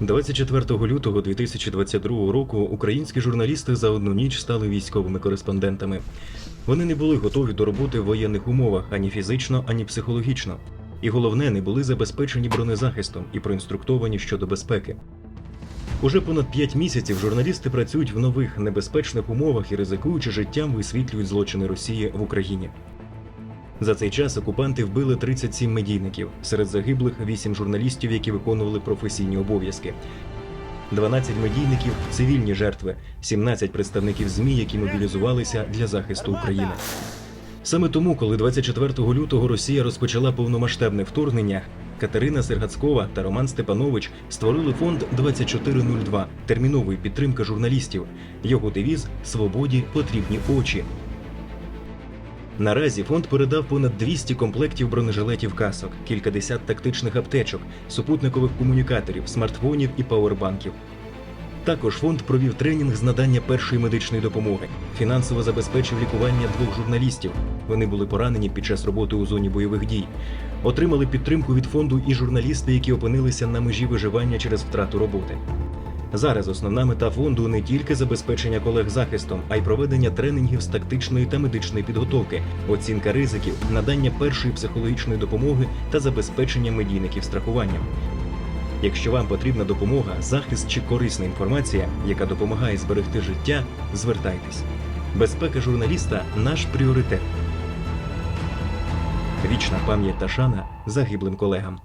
24 лютого 2022 року українські журналісти за одну ніч стали військовими кореспондентами. Вони не були готові до роботи в воєнних умовах ані фізично, ані психологічно. І головне, не були забезпечені бронезахистом і проінструктовані щодо безпеки. Уже понад 5 місяців журналісти працюють в нових небезпечних умовах і ризикуючи життям, висвітлюють злочини Росії в Україні. За цей час окупанти вбили 37 медійників, серед загиблих 8 журналістів, які виконували професійні обов'язки. 12 медійників цивільні жертви, 17 представників ЗМІ, які мобілізувалися для захисту України. Саме тому, коли 24 лютого Росія розпочала повномасштабне вторгнення, Катерина Сергацькова та Роман Степанович створили фонд 2402 термінової підтримки журналістів. Його девіз Свободі потрібні очі. Наразі фонд передав понад 200 комплектів бронежилетів касок, кількадесят тактичних аптечок, супутникових комунікаторів, смартфонів і пауербанків. Також фонд провів тренінг з надання першої медичної допомоги, фінансово забезпечив лікування двох журналістів. Вони були поранені під час роботи у зоні бойових дій. Отримали підтримку від фонду і журналісти, які опинилися на межі виживання через втрату роботи. Зараз основна мета фонду не тільки забезпечення колег захистом, а й проведення тренінгів з тактичної та медичної підготовки, оцінка ризиків, надання першої психологічної допомоги та забезпечення медійників страхуванням. Якщо вам потрібна допомога, захист чи корисна інформація, яка допомагає зберегти життя, звертайтесь. Безпека журналіста наш пріоритет. Вічна пам'ять та шана загиблим колегам.